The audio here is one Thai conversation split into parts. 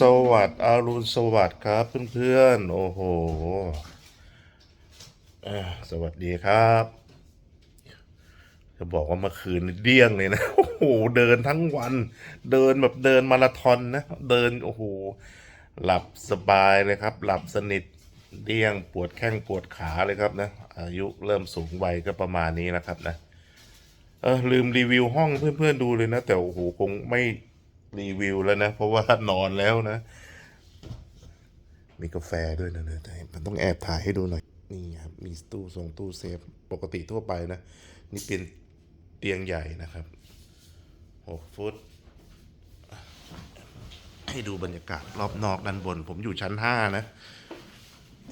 สวัสดิ์อารุณสวัสดิ์ครับเพื่อนๆ โอ้โหสวัสดีครับ จะบอกว่าเมื่อคืนเดี้ยงเลยนะ โอ้โห เดินทั้งวัน เดินแบบเดินมาราธอนนะ เดินโอ้โห หลับสบายเลยครับ หลับสนิท เดี้ยงปวดแข้งปวดขาเลยครับนะ อายุเริ่มสูงวัยก็ประมาณนี้นะครับนะ เออลืมรีวิวห้องเพื่อนๆดูเลยนะ แต่โอ้โหคงไม่ รีวิวแล้วนะ เพราะว่านอนแล้วนะ มีกาแฟด้วยนะเนี่ยแต่มันต้องแอบถ่ายให้ดูหน่อย นี่ครับมีตู้ทรงตู้เซฟปกติทั่วไปนะ นี่เป็นเตียงใหญ่นะครับหกฟุต ให้ดูบรรยากาศรอบนอกด้านบน ผมอยู่ชั้นห้านะ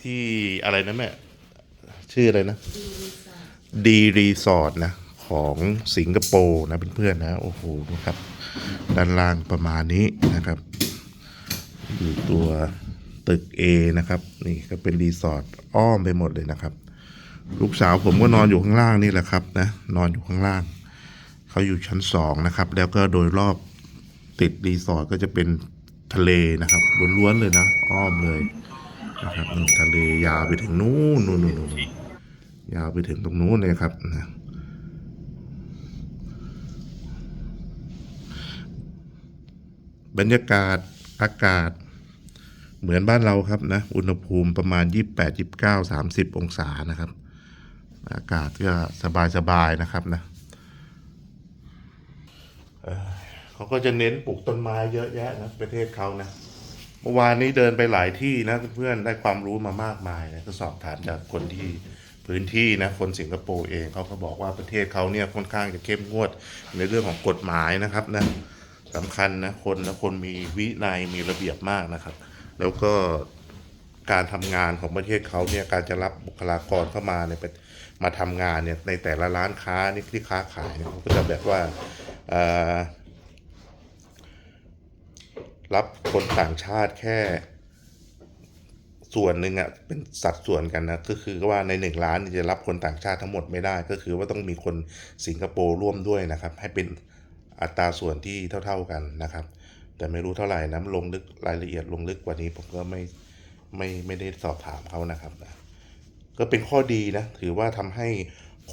ที่อะไรนะแม่ ชื่ออะไรนะ ดีรีสอร์ทนะ ของสิงคโปร์นะเพื่อนๆนะ โอ้โหดูครับ ด้านล่างประมาณนี้นะครับ อยู่ตัวตึก A นะครับ นี่ก็เป็นรีสอร์ทอ้อมไปหมดเลยนะครับ ลูกสาวผมก็นอนอยู่ข้างล่างนี่แหละครับนะนอนอยู่ข้างล่าง เขาอยู่ชั้นสองนะครับ แล้วก็โดยรอบติดรีสอร์ทก็จะเป็นทะเลนะครับล้วนๆเลยนะ อ้อมเลยนะครับทะเลยาวไปถึงนู้นนู่นนู่นนู่นยาวไปถึงตรงนู้นเลยครับนะ บรรยากาศอากาศ เหมือนบ้านเราครับนะ อุณหภูมิประมาณ 28 29 30 องศานะครับ อากาศก็สบายๆนะครับนะเขาก็จะเน้นปลูกต้นไม้เยอะแยะนะประเทศเขานะเมื่อวานนี้เดินไปหลายที่นะเพื่อนได้ความรู้มามากมายนะก็สอบถามจากคนที่พื้นที่นะคนสิงคโปร์เองเขาก็บอกว่าประเทศเขาเนี่ยค่อนข้างจะเข้มงวดในเรื่องของกฎหมายนะครับนะ สำคัญนะคนนะคนมีวินัยมีระเบียบมากนะครับ แล้วก็การทำงานของประเทศเขาเนี่ยการจะรับบุคลากรเข้ามาเนี่ยเป็นมาทำงานเนี่ยในแต่ละร้านค้านี่ที่ค้าขายเนี่ยเขาก็จะแบบว่ารับคนต่างชาติแค่ส่วนหนึ่งอะเป็นสัดส่วนกันนะก็คือว่าในหนึ่งล้านจะรับคนต่างชาติทั้งหมดไม่ได้ ก็คือว่าต้องมีคนสิงคโปร์ร่วมด้วยนะครับ ให้เป็น อัตราส่วนที่เท่า ๆกันนะครับ แต่ไม่รู้เท่าไหร่นะลงลึกรายละเอียดลงลึกกว่านี้ผมก็ไม่ไม่ไม่ได้สอบถามเขานะครับนะก็เป็นข้อดีนะถือว่าทำให้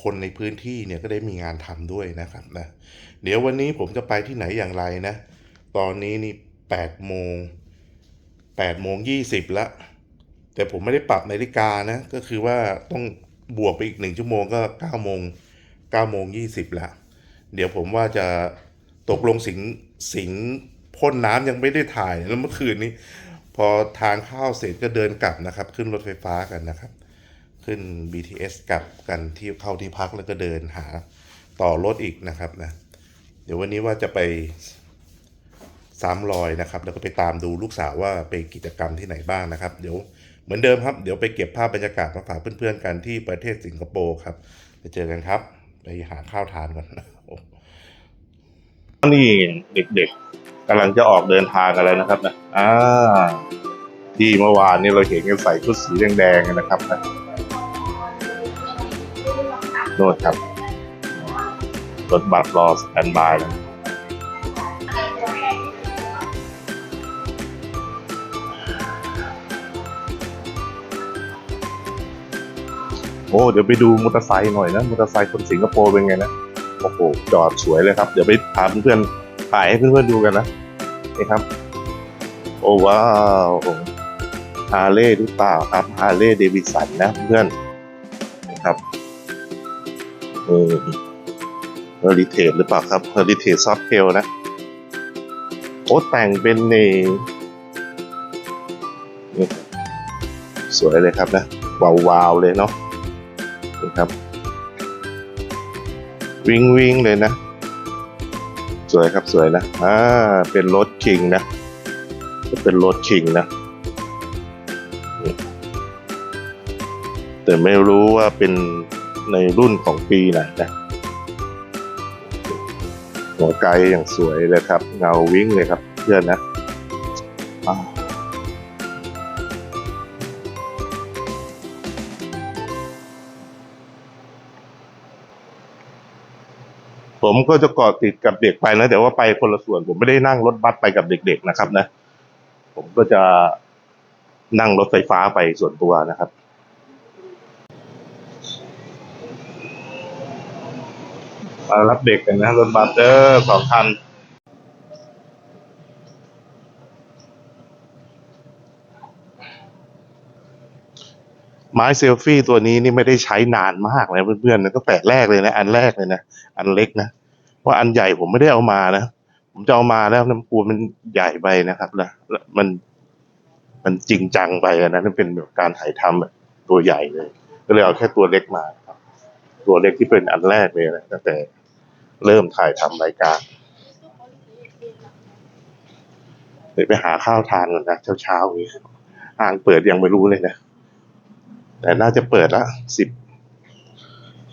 คนในพื้นที่เนี่ยก็ได้มีงานทำด้วยนะครับนะเดี๋ยววันนี้ผมจะไปที่ไหนอย่างไรนะ ตอนนี้นี่แปดโมงแปดโมงยี่สิบละแต่ผมไม่ได้ปรับนาฬิกานะ ก็คือว่าต้องบวกไปอีกหนึ่งชั่วโมงก็เก้าโมงเก้าโมงยี่สิบละเดี๋ยวผมว่าจะ ตกลงสิงสิงพ่นน้ำยังไม่ได้ถ่ายแล้วเมื่อคืนนี้ พอทานข้าวเสร็จก็เดินกลับนะครับ ขึ้นรถไฟฟ้ากันนะครับ ขึ้น BTS กลับกันที่เข้าที่พักแล้วก็เดินหาต่อรถอีกนะครับนะเดี๋ยววันนี้ว่าจะไปซ้ำรอยนะครับ แล้วก็ไปตามดูลูกสาวว่าไปกิจกรรมที่ไหนบ้างนะครับ เดี๋ยวเหมือนเดิมครับ เดี๋ยวไปเก็บภาพบรรยากาศมาฝากเพื่อนๆกันที่ประเทศสิงคโปร์ครับไปเจอกันครับ ไปหาข้าวทานก่อน นี่เด็กๆกำลังจะออกเดินทางกันแล้วนะครับนะอ่าที่เมื่อวานนี้เราเห็นกันใส่ชุดสีแดงๆนนะครับนะโน่นครับรถบัสรอสแตนบายแล้วโอ้ เดี๋ยวไปดูมอเตอร์ไซค์หน่อยนะ มอเตอร์ไซค์คนสิงคโปร์เป็นไงนะ โอ้โหจอดสวยเลยครับ เดี๋ยวไปพาเพื่อนๆถ่ายให้เพื่อนๆดูกันนะนี่ครับ โอ้ว้าวฮาร์เลย์หรือเปล่าครับฮาร์เลย์เดวิสันนะเพื่อนนี่ครับเออเฮอริเทจหรือเปล่าครับเฮอริเทจซอฟเทลนะโอ้แต่งเป็นเนนี่สวยเลยครับนะวาวๆเลยเนาะนี่ครับ วิงวิงเลยนะ สวยครับสวยนะอ่าเป็นรถคิงนะเป็นรถคิงนะแต่ไม่รู้ว่าเป็นในรุ่นของปีไหนนะหัวไกลอย่างสวยเลยครับ เงาวิ่งเลยครับเพื่อนนะ ผมก็จะเกาะติดกับเด็กไปนะ แต่ว่าไปคนละส่วน ผมไม่ได้นั่งรถบัสไปกับเด็ก ๆนะครับ นะ ผมก็จะนั่งรถไฟฟ้าไปส่วนตัวนะครับมารับเด็กกันนะรถบัสเดอร์สองคันไม้เซลฟี่ตัวนี้นี่ไม่ได้ใช้นานมากเลยเพื่อนๆนะตั้งแต่แรกเลยนะ อันแรกเลยนะ อันเล็กนะ ราะอันใหญ่ผมไม่ได้เอามานะ ผมจะเอามาแล้วน้ำปูมันใหญ่ไปนะครับแล้วมันมันจริงจังไปนะนั่นเป็นแบบการถ่ายทำแบบตัวใหญ่เลย ก็เลยเอาแค่ตัวเล็กมาครับ ตัวเล็กที่เป็นอันแรกเลยนะตั้งแต่เริ่มถ่ายทำรายการเดี๋ยวไปหาข้าวทานก่อนนะเช้าๆนี้ห้างเปิดยังไม่รู้เลยนะ แต่น่าจะเปิดละสิบ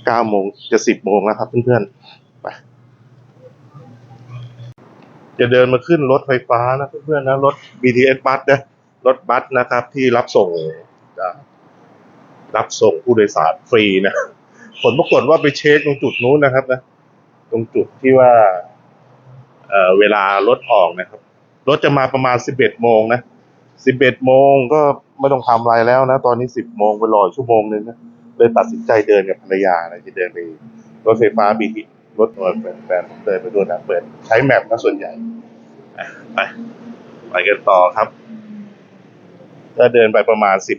เก้าโมงจะสิบโมงแล้วครับเพื่อนๆไป จะเดินมาขึ้นรถไฟฟ้านะเพื่อนๆนะรถ BTS บัสนะรถบัสนะครับ ที่รับส่งจะรับส่งผู้โดยสารฟรีนะผลปรากฏว่าไปเช็คตรงจุดนู้นนะครับนะตรงจุดที่ว่าเอ่อเวลารถออกนะครับ รถจะมาประมาณสิบเอ็ดโมงนะสิบเอ็ดโมงก็ไม่ต้องทำอะไรแล้วนะ ตอนนี้สิบโมงไปรอชั่วโมงนึงนะเลยตัดสินใจเดินกับภรรยานะจะเดินไปรถไฟฟ้าบีที รถนวลแฟนแฟนผมเดินไปด้วยนะเปิด ใช้แมปนะส่วนใหญ่อะไปไปกันต่อครับ ก็เดินไปประมาณสิบ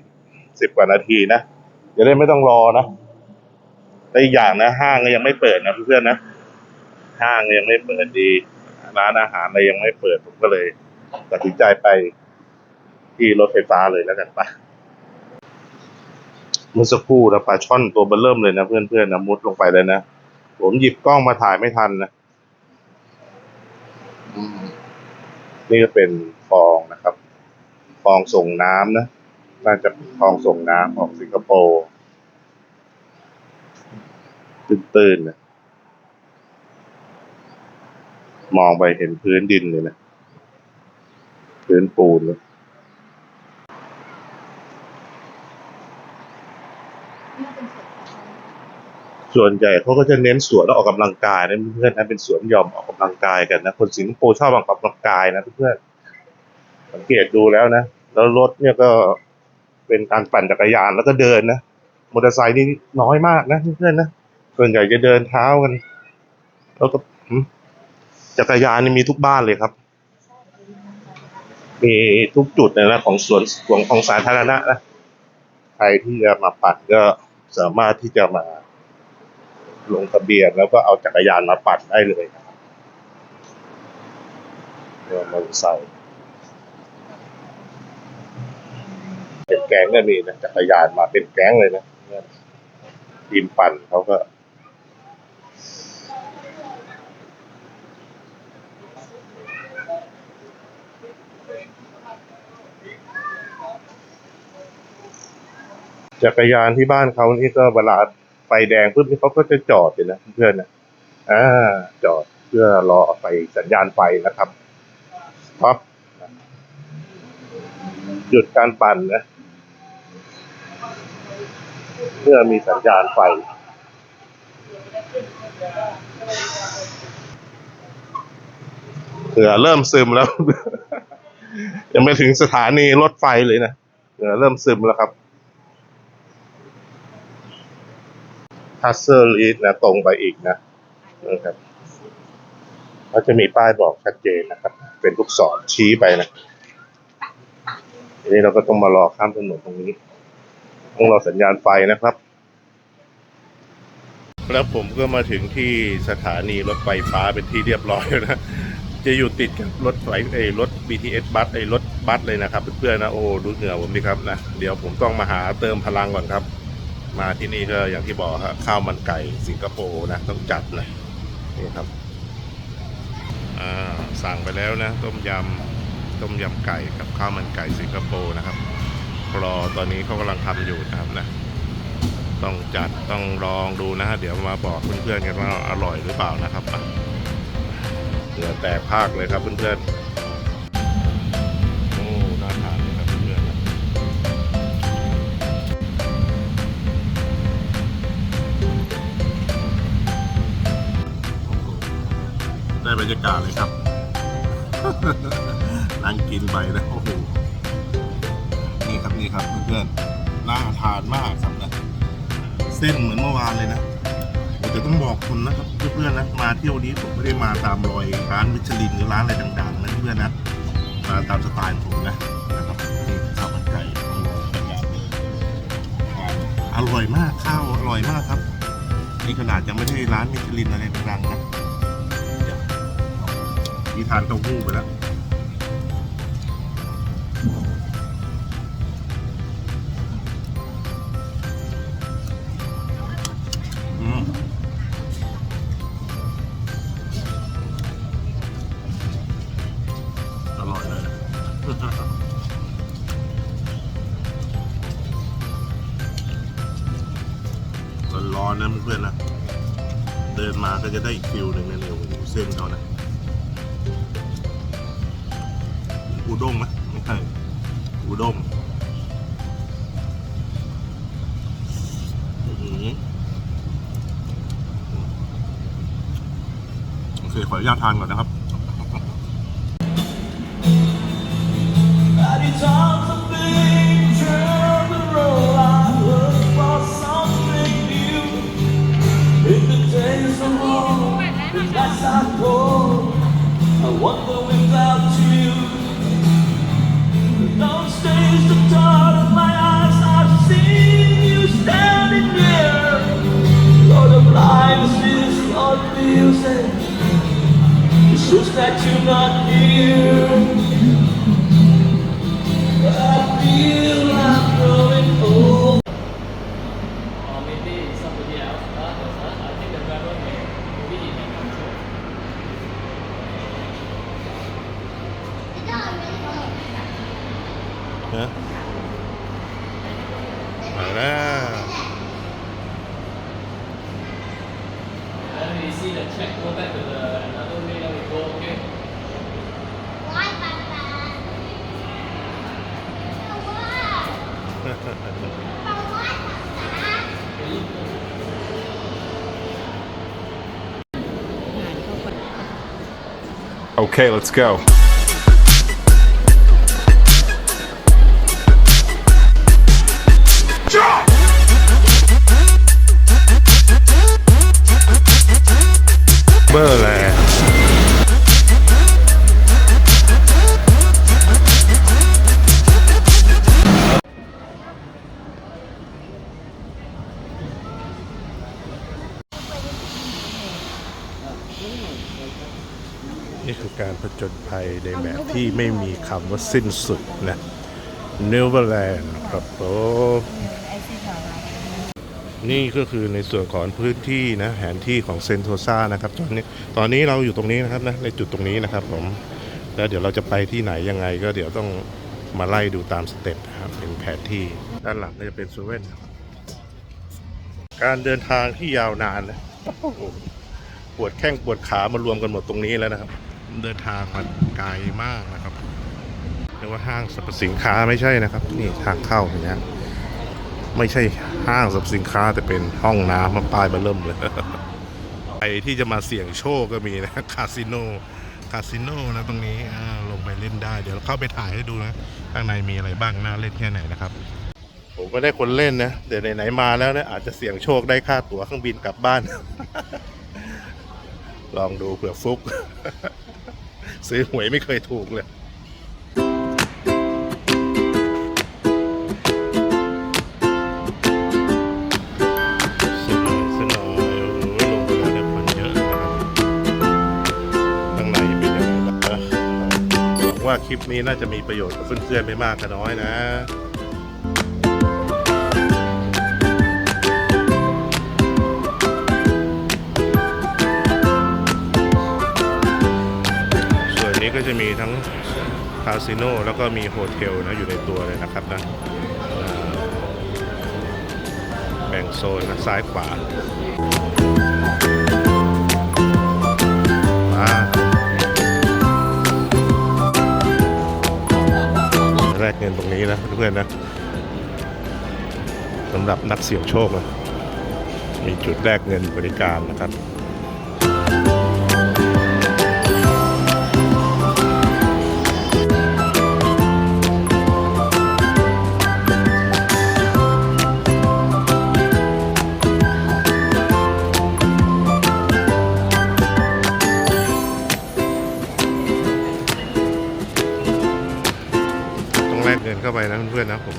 สิบกว่านาทีนะจะได้ไม่ต้องรอนะและอีกอย่างนะห้างก็ยังไม่เปิดนะเพื่อนๆนะห้างยังไม่เปิดดี ร้านอาหารอะไรยังไม่เปิดผมก็เลยตัดสินใจไปที่รถไฟฟ้าเลยแล้วกันปะเมื่อสักครู่นะปลาช่อนตัวเบลเริ่มเลยนะเพื่อนๆนะมุดลงไปเลยนะ ผมหยิบกล้องมาถ่ายไม่ทันนะอืมนี่ก็เป็นคลองนะครับคลองส่งน้ำนะน่าจะเป็นคลองส่งน้ำของสิงคโปร์ตื้นๆนะมองไปเห็นพื้นดินเลยนะพื้นปูนเลย ส่วนใหญ่เขาก็จะเน้นสวนแล้วออกกำลังกายนะเพื่อนนะเป็นสวนหย่อมออกกำลังกายกันนะคนสิงคโปร์ชอบออกกำลังกายนะเพื่อนสังเกตดูแล้วนะแล้วรถเนี่ยก็เป็นการปั่นจักรยานแล้วก็เดินนะมอเตอร์ไซค์นี่น้อยมากนะเพื่อนนะส่วนใหญ่จะเดินเท้ากัน แล้วก็จักรยานนี่มีทุกบ้านเลยครับ มีทุกจุดเลยนะของสวนของของสาธารณะนะใครที่จะมาปั่นก็สามารถที่จะมา ลงทะเบียนแล้วก็เอาจักรยานมาปั่นได้เลยนะครับเรือมอเตอร์ไซค์เป็นแก๊งก็มีนะจักรยานมาเป็นแก๊งเลยนะทีมปั่นเขาก็จักรยานที่บ้านเขานี่ก็เวลา ไฟแดงปุ๊บนี่เขาก็จะจอดอยู่นะเพื่อนนะอ่า จอดเพื่อรอไฟสัญญาณไฟนะครับปั๊บหยุดการปั่นนะ เพื่อมีสัญญาณไฟเหงื่อเริ่มซึมแล้ว ยังไม่ถึงสถานีรถไฟเลยนะเหงื่อเริ่มซึมแล้วครับ ฮัสเซอร์ลีดนะ ตรงไปอีกนะนะครับเขาจะมีป้ายบอกชัดเจนนะครับ เป็นลูกศรชี้ไปนะทีนี้เราก็ต้องมารอข้ามถนนตรงนี้ ต้องรอสัญญาณไฟนะครับ แล้วผมก็มาถึงที่สถานีรถไฟฟ้าเป็นที่เรียบร้อยแล้วนะ จะอยู่ติดกับรถไฟไอ้รถ BTS บัสไอ้รถบัสเลยนะครับ เพื่อนๆนะโอ้ดูเหงื่อผมดิครับนะ เดี๋ยวผมต้องมาหาเติมพลังก่อนครับ มาที่นี่ก็อย่างที่บอกครับข้าวมันไก่สิงคโปร์นะต้องจัดเลยนี่ครับอ่าสั่งไปแล้วนะ ต้มยำต้มยำไก่กับข้าวมันไก่สิงคโปร์นะครับรอตอนนี้เขากำลังทำอยู่นะครับนะ ต้องจัดต้องลองดูนะเดี๋ยวมาบอกเพื่อนๆกันว่าอร่อยหรือเปล่านะครับเหลือแตกภาคเลยครับเพื่อนๆ บรรยากาศเลยครับ นั่งกินไปนะโอ้โหนี่ครับนี่ครับเพื่อนๆน่าทานมากครับนะเส้นเหมือนเมื่อวานเลยนะเดี๋ยวต้องบอกคุณนะครับเพื่อนๆนะมาเที่ยวนี้ผมไม่ได้มาตามรอยร้านมิชลินหรือร้านอะไรดังๆนะเพื่อนนะมาตามสไตล์ผมนะนะครับนี่ข้าวมันไก่เป็นแบบนี้อร่อยมากข้าวอร่อยมากครับนี่ขนาดยังไม่ใช่ร้านมิชลินอะไรดังๆนะ มีทานเต้าหู้ไปแล้วอร่อยเลยร้อนๆนะเพื่อนๆนะ เดินมาก็จะได้อีกฟิลหนึ่งในเนี่ยโอ้โหเส้นเขานะ ญาตทานก่อนนะครับ too much. Okay, let's go. ที่ไม่มีคำว่าสิ้นสุดนะเนเวอร์แลนด์ครับผมนี่ก็คือในส่วนของพื้นที่นะแผนที่ของเซนโทซานะครับตอนนี้ตอนนี้เราอยู่ตรงนี้นะครับนะในจุดตรงนี้นะครับผมแล้วเดี๋ยวเราจะไปที่ไหนยังไงก็เดี๋ยวต้องมาไล่ดูตามสเต็ปนะครับเป็นแผนที่ด้านหลังก็จะเป็นซูเว่นการเดินทางที่ยาวนานนะปวดแข้งปวดขามารวมกันหมดตรงนี้แล้วนะครับ เดินทางมาไกลมากนะครับเรียกว่าห้างสรรพสินค้าไม่ใช่นะครับ นี่ทางเข้าอย่างเงี้ยไม่ใช่ห้างสรรพสินค้าแต่เป็นห้องน้ำมาป้ายมาเริ่มเลยไปที่จะมาเสี่ยงโชคก็มีนะคาสิโนคาสิโนนะตรงนี้ลงไปเล่นได้เดี๋ยวเข้าไปถ่ายให้ดูนะข้างในมีอะไรบ้างน่าเล่นแค่ไหนนะครับ ผมไม่ได้คนเล่นนะเดี๋ยวไหนๆมาแล้วนะอาจจะเสี่ยงโชคได้ค่าตั๋วเครื่องบินกลับบ้าน ลองดูเผื่อฟุก ซื้อหวยไม่เคยถูกเลยสนอยสนอยโอ้โหลงไปแล้คนเยอะข้างในเป็นยังไงบ้างหวังว่าคลิปนี้น่าจะมีประโยชน์กับเพื่อนๆไม่มากก็น้อยนะ ก็จะมีทั้งคาสิโนแล้วก็มีโฮเทลนะอยู่ในตัวเลยนะครับนะแบ่งโซนนะซ้ายขวาแลกเงินตรงนี้นะเพื่อนๆนะสำหรับนักเสี่ยงโชคนะมีจุดแลกเงินบริการนะครับ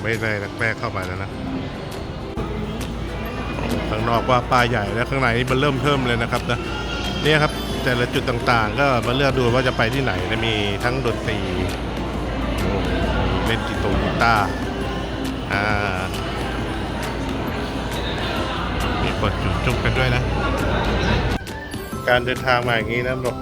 ไม่ได้แรกเข้าไปแล้วนะข้างนอกว่าปลาใหญ่แล้วข้างในนี่มันเริ่มเพิ่มเลยนะครับนะเนี่ยครับแต่ละจุดต่างๆ ก็มาเลือกดูว่าจะไปที่ไหนนะมีทั้งดนตรีเล่นกีตงกีตาร์อ่ามีกดจุดจุกกันด้วยนะ การเดินทางมาอย่างนี้นะบอก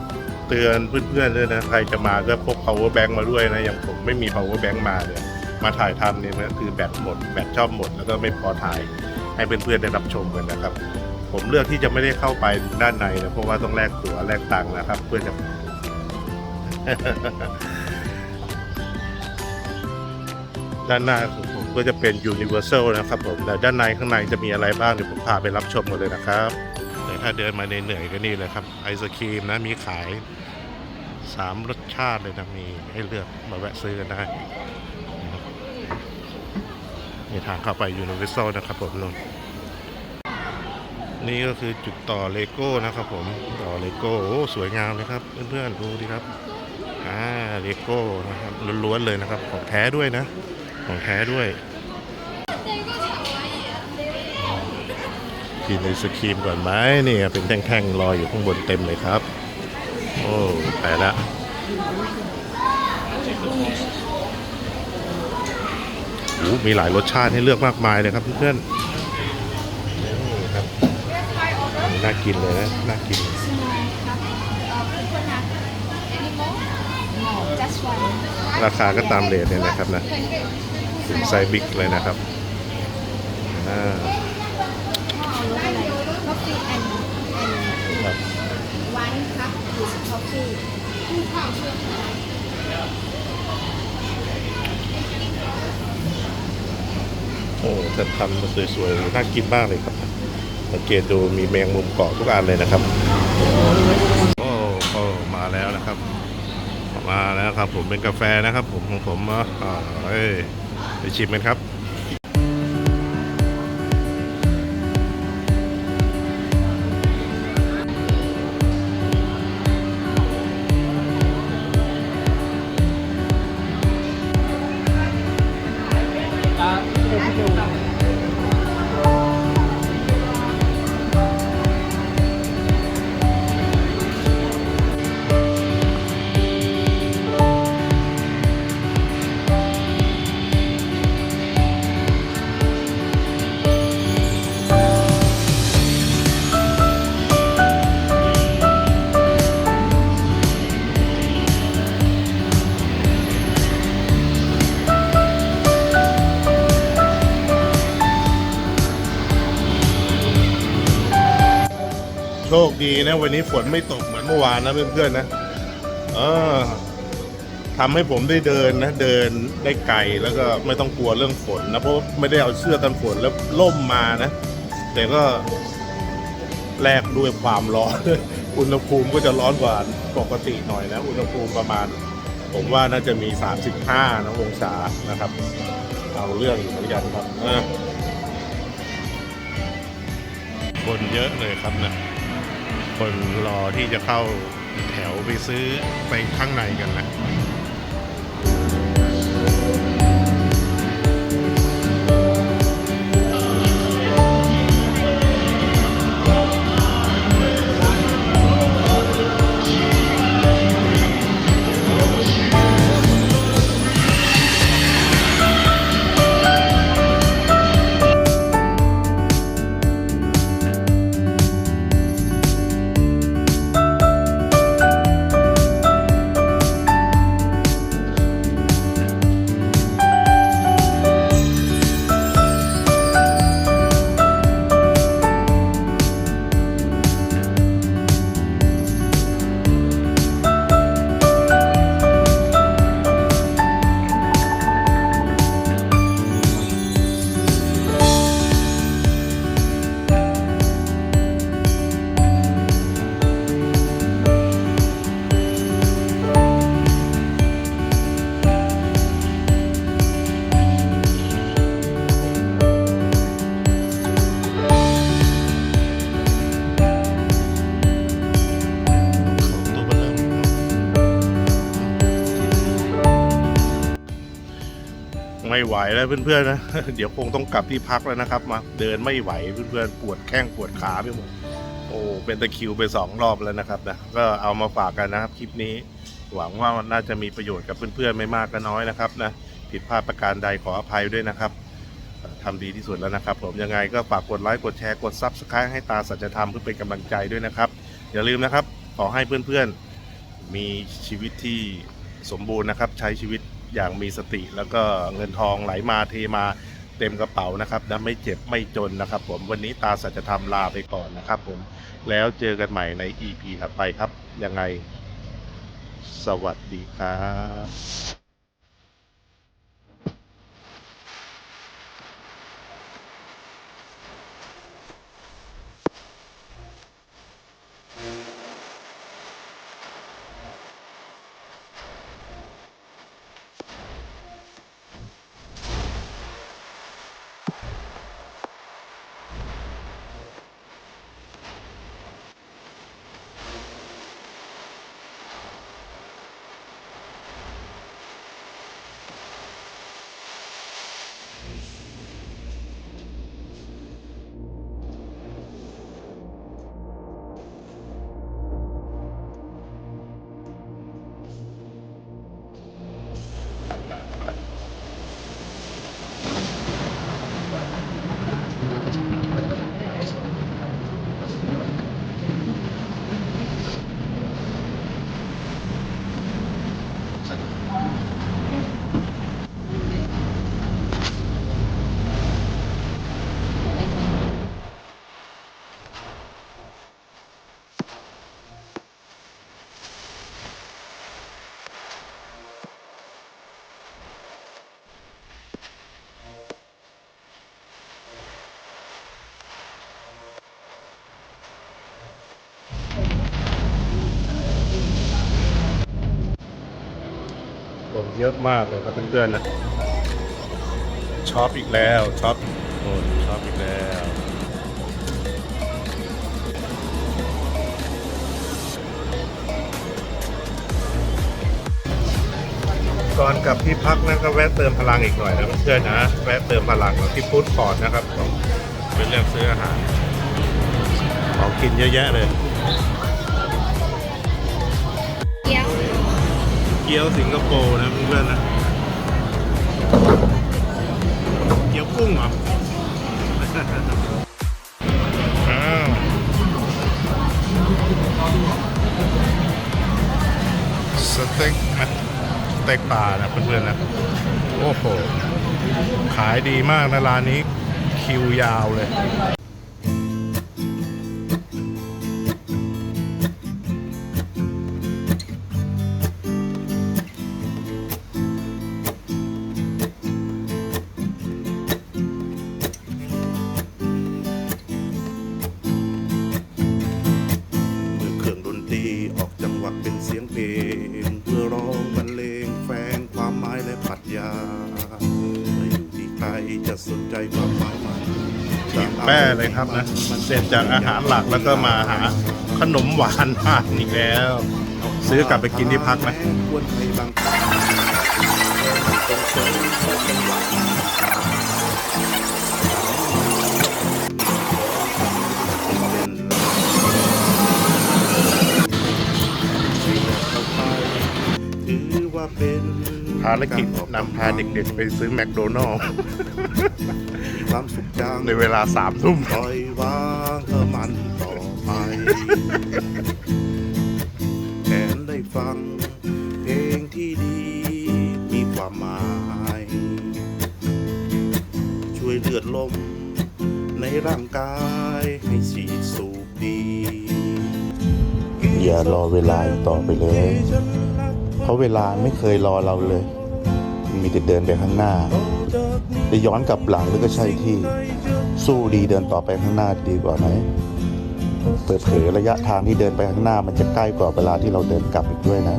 เตือนเพื่อนๆด้วยนะใครจะมาก็พก power bank มาด้วยนะอย่างผมไม่มี power bank มาเนี่ย มาถ่ายทำเนี่ยนะคือแบตหมดแบตชอบหมดแล้วก็ไม่พอถ่ายให้เพื่อนๆได้รับชมกันนะครับ ผมเลือกที่จะไม่ได้เข้าไปด้านในนะเพราะว่าต้องแลกตั๋วแลกตังค์นะครับ เพื่อจะด้านหน้าของผมก็จะเป็น Universal นะครับผมแต่ด้านในข้างในจะมีอะไรบ้างเดี๋ยวผมพาไปรับชมกันเลยนะครับแต่ถ้าเดินมาเหนื่อยๆก็นี่เลยครับ ไอศครีมนะมีขายสามรสชาติเลยนะมีให้เลือกมาแวะซื้อกันได้ นี่ทางเข้าไป Universal นะครับผมนนนี่ก็คือจุดต่อเลโก้นะครับผมต่อเลโก้โอ้สวยงามเลยครับเพื่อนๆดูดิครับอ่าเลโก้นะครับล้วนๆเลยนะครับของแท้ด้วยนะ ของแท้ด้วยกินไอศครีมก่อนไหมนี่เป็นแท่งๆลอยอยู่ข้างบนเต็มเลยครับ โอ้ไปละ มีหลายรสชาติให้เลือกมากมายเลยครับเพื่อนนี่ครับน่ากินเลยนะน่ากิน ราคาก็ตามเรทเลยนะครับนะถึงไซส์บิ๊กเลยนะครับอ่าครับ โอ้จะทำมาสวยๆน่ากินมากเลยครับสังเกตดูมีแมงมุมเกาะทุกอันเลยนะครับโอ้โอ้มาแล้วนะครับ มาแล้วครับ ผมเป็นกาแฟนะครับ ผมของผมอ่าเอ้ยไปชิมกันครับ คดีนะวันนี้ฝนไม่ตกเหมือนเมื่อวานนะเพื่อนๆนะเออทำให้ผมได้เดินนะ เดินได้ไกลแล้วก็ไม่ต้องกลัวเรื่องฝนนะเพราะไม่ได้เอาเสื้อกันฝนแล้วล่มมานะ แต่ก็แลกด้วยความร้อน อุณหภูมิก็จะร้อนกว่าปกติหน่อยนะ อุณหภูมิประมาณ ผมว่าน่าจะมี 35 นะองศานะครับ เอาเรื่องอยู่เหมือนกันครับคนเยอะเลยครับนะ คนรอที่จะเข้าแถวไปซื้อไปข้างในกันนะ ไหวแล้วเพื่อนๆนะ เดี๋ยวคงต้องกลับที่พักแล้วนะครับ มาเดินไม่ไหวเพื่อนๆปวดแข้งปวดขาไปหมดโอ้เป็นตะคิวไปสองรอบแล้วนะครับนะก็เอามาฝากกันนะครับคลิปนี้หวังว่านน่าจะมีประโยชน์กับเพื่อนๆไม่มากก็น้อยนะครับนะผิดพลาดประการใดขออภัยด้วยนะครับทำดีที่สุดแล้วนะครับ ผมยังไงก็ฝากกดไลค์กดแชร์กดซับสไครต์ให้ตาสัจธรรมเพื่อเป็นกำลังใจด้วยนะครับ อย่าลืมนะครับ ขอให้เพื่อนๆมีชีวิตที่สมบูรณ์นะครับ ใช้ชีวิต อย่างมีสติ แล้วก็เงินทองไหลมาเทมาเต็มกระเป๋านะครับนะไม่เจ็บไม่จนนะครับ ผมวันนี้ตาสัจธรรมลาไปก่อนนะครับ ผมแล้วเจอกันใหม่ใน EP ถัดไปครับ ยังไง สวัสดีครับ เยอะมากเลยครับเพื่อนๆนะช็อปอีกแล้วช็อปคนช็อปอีกแล้วก่อนกลับที่พักนะก็แวะเติมพลังอีกหน่อยนะเพื่อนๆนะแวะเติมพลังที่ฟู้ดคอร์ทนะครับเป็นเรื่องซื้ออาหารของกินเยอะแยะเลย เกี๊ยวสิงคโปร์นะเพื่อนๆนะ เกี๊ยวกุ้งเหรอสเต็กนะสเต็กปลานะเพื่อนๆนะ โอ้โห ขายดีมากนะร้านนี้คิวยาวเลย แป้เลยครับนะเสร็จจากอาหารหลักแล้วก็มาหาขนมหวานทานอีกแล้ว ซื้อกลับไปกินที่พักไหมควรให้บางครั้งต้องเสริมจังหวะถือว่าเป็นภารกิจนำพาเด็กๆไปซื้อแมคโดนัลล์มี ความสุขจังในเวลาสามทุ่มปล่อยวางเธอมันต่อไปแทนได้ฟัง เพลงที่ดีมีความหมาย ช่วยเลือดลม ในร่างกายให้ฉีดสูบดี อย่ารอเวลาอีกต่อไปเลย เพราะเวลาไม่เคยรอเราเลย มีแต่เดินไปข้างหน้า จะย้อนกลับหลังหรือก็ใช่ที่สู้ดีเดินต่อไปข้างหน้าดีกว่าไหมเปิดเผยระยะทางที่เดินไปข้างหน้ามันจะใกล้กว่าเวลาที่เราเดินกลับอีกด้วยนะ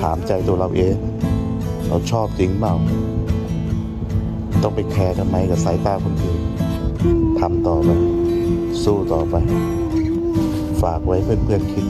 ถามใจตัวเราเอง เราชอบจริงเปล่าต้องไปแคร์ทำไมกับสายตาคนอื่นทำต่อไป สู้ต่อไป ฝากไว้เพื่อนๆคิด